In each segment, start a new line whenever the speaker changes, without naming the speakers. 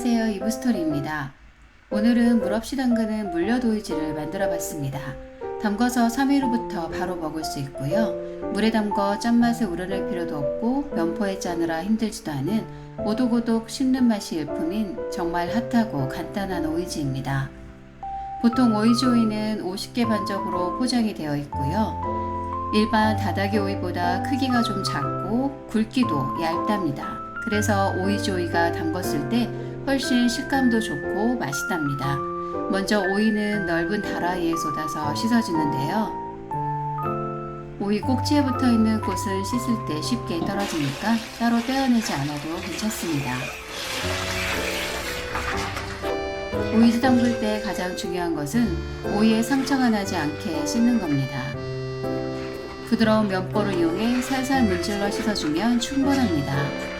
안녕하세요 이브스토리입니다. 오늘은 물 없이 담그는 물엿 오이지를 만들어 봤습니다. 담궈서 3일 후부터 바로 먹을 수 있고요. 물에 담궈 짠맛에 우러낼 필요도 없고 면포에 짜느라 힘들지도 않은 오독오독 씹는 맛이 일품인 정말 핫하고 간단한 오이지입니다. 보통 오이지 오이는 50개 반접으로 포장이 되어 있고요. 일반 다다기 오이보다 크기가 좀 작고 굵기도 얇답니다. 그래서 오이지 오이가 담궜을 때 훨씬 식감도 좋고 맛있답니다. 먼저 오이는 넓은 다라이에 쏟아서 씻어주는데요. 오이 꼭지에 붙어 있는 꽃은 씻을 때 쉽게 떨어지니까 따로 떼어내지 않아도 괜찮습니다. 오이지 담글 때 가장 중요한 것은 오이에 상처가 나지 않게 씻는 겁니다. 부드러운 면보를 이용해 살살 문질러 씻어주면 충분합니다.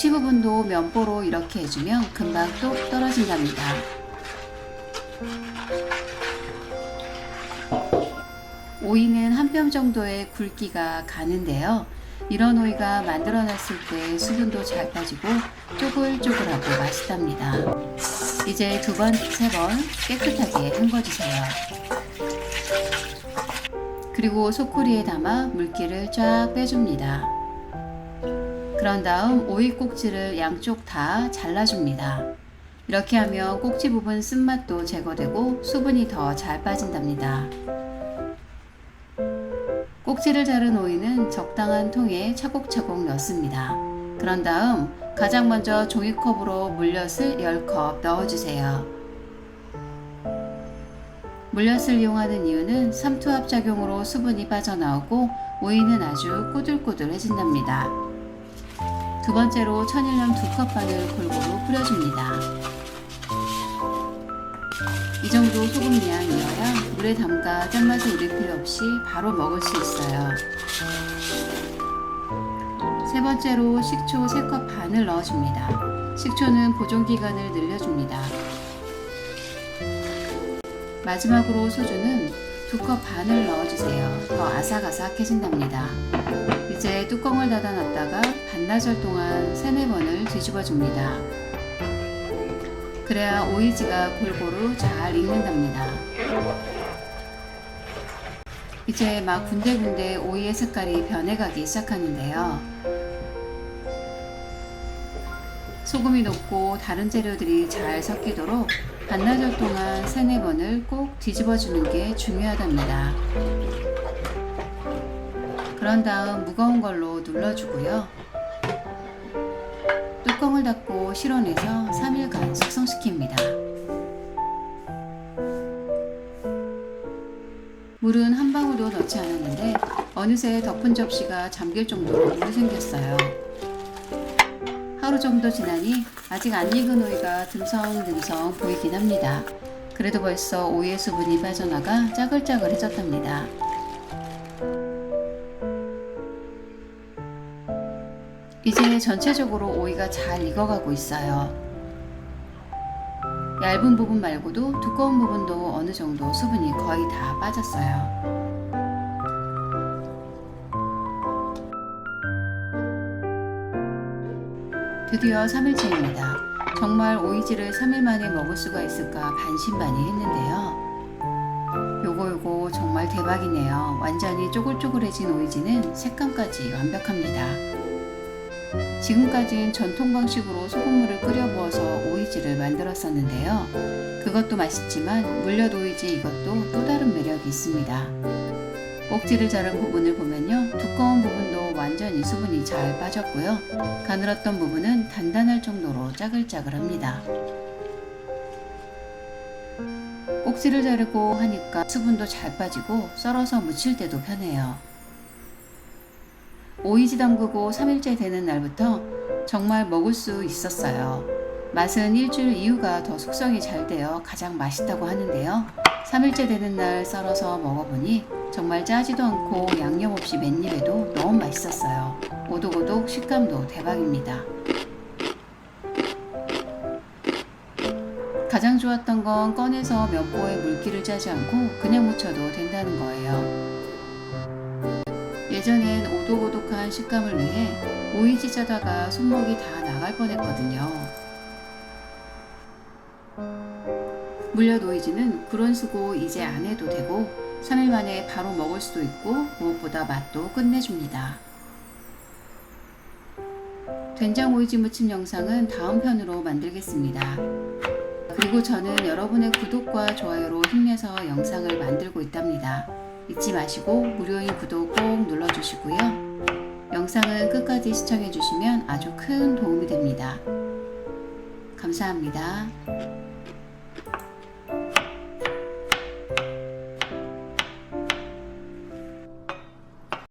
꼭지 부분도 면보로 이렇게 해주면 금방 뚝 떨어진답니다. 오이는 한 뼘 정도의 굵기가 가는데요. 이런 오이가 만들어 놨을 때 수분도 잘 빠지고 쪼글쪼글하고 맛있답니다. 이제 두 번, 세 번 깨끗하게 헹궈주세요. 그리고 소쿠리에 담아 물기를 쫙 빼줍니다. 그런 다음 오이 꼭지를 양쪽 다 잘라줍니다. 이렇게 하면 꼭지 부분 쓴맛도 제거되고 수분이 더 잘 빠진답니다. 꼭지를 자른 오이는 적당한 통에 차곡차곡 넣습니다. 그런 다음 가장 먼저 종이컵으로 물엿을 10컵 넣어주세요. 물엿을 이용하는 이유는 삼투압 작용으로 수분이 빠져나오고 오이는 아주 꼬들꼬들해진답니다. 두 번째로 천일염 두 컵 반을 골고루 뿌려줍니다. 이 정도 소금 양이어야 물에 담가 짠맛을 우릴 필요 없이 바로 먹을 수 있어요. 세 번째로 식초 3컵 반을 넣어줍니다. 식초는 보존 기간을 늘려줍니다. 마지막으로 소주는 두 컵 반을 넣어주세요. 더 아삭아삭해진답니다. 이제 뚜껑을 닫아놨다가 반나절 동안 세네 번을 뒤집어 줍니다. 그래야 오이지가 골고루 잘 익는답니다. 이제 막 군데군데 오이의 색깔이 변해가기 시작하는데요. 소금이 녹고 다른 재료들이 잘 섞이도록 반나절 동안 세네 번을 꼭 뒤집어 주는 게 중요하답니다. 그런 다음 무거운 걸로 눌러주고요. 뚜껑을 닫고 실온에서 3일간 숙성시킵니다. 물은 한 방울도 넣지 않았는데 어느새 덮은 접시가 잠길 정도로 물이 생겼어요. 하루 정도 지나니 아직 안 익은 오이가 듬성듬성 보이긴 합니다. 그래도 벌써 오이의 수분이 빠져나가 짜글짜글해졌답니다. 이제 전체적으로 오이가 잘 익어가고 있어요. 얇은 부분 말고도 두꺼운 부분도 어느 정도 수분이 거의 다 빠졌어요. 드디어 3일째입니다. 정말 오이지를 3일 만에 먹을 수가 있을까 반신반의했는데요. 요거 요거 정말 대박이네요. 완전히 쪼글쪼글해진 오이지는 색감까지 완벽합니다. 지금까진 전통 방식으로 소금물을 끓여 부어서 오이지를 만들었었는데요. 그것도 맛있지만 물엿 오이지 이것도 또 다른 매력이 있습니다. 꼭지를 자른 부분을 보면요. 두꺼운 부분도 완전히 수분이 잘 빠졌고요. 가늘었던 부분은 단단할 정도로 짜글짜글합니다. 꼭지를 자르고 하니까 수분도 잘 빠지고 썰어서 무칠 때도 편해요. 오이지 담그고 3일째 되는 날부터 정말 먹을 수 있었어요. 맛은 일주일 이후가 더 숙성이 잘 되어 가장 맛있다고 하는데요. 3일째 되는 날 썰어서 먹어보니 정말 짜지도 않고 양념 없이 맨입에도 너무 맛있었어요. 오독오독 식감도 대박입니다. 가장 좋았던 건 꺼내서 면보에 물기를 짜지 않고 그냥 묻혀도 된다는 거예요. 예전엔 오독오독한 식감을 위해 오이지 짜다가 손목이 다 나갈 뻔했거든요. 물엿 오이지는 그런 수고 이제 안 해도 되고 3일 만에 바로 먹을 수도 있고 무엇보다 맛도 끝내줍니다. 된장 오이지 무침 영상은 다음 편으로 만들겠습니다. 그리고 저는 여러분의 구독과 좋아요로 힘내서 영상을 만들고 있답니다. 잊지 마시고 무료인 구독 꼭 눌러주시고요. 영상은 끝까지 시청해주시면 아주 큰 도움이 됩니다. 감사합니다.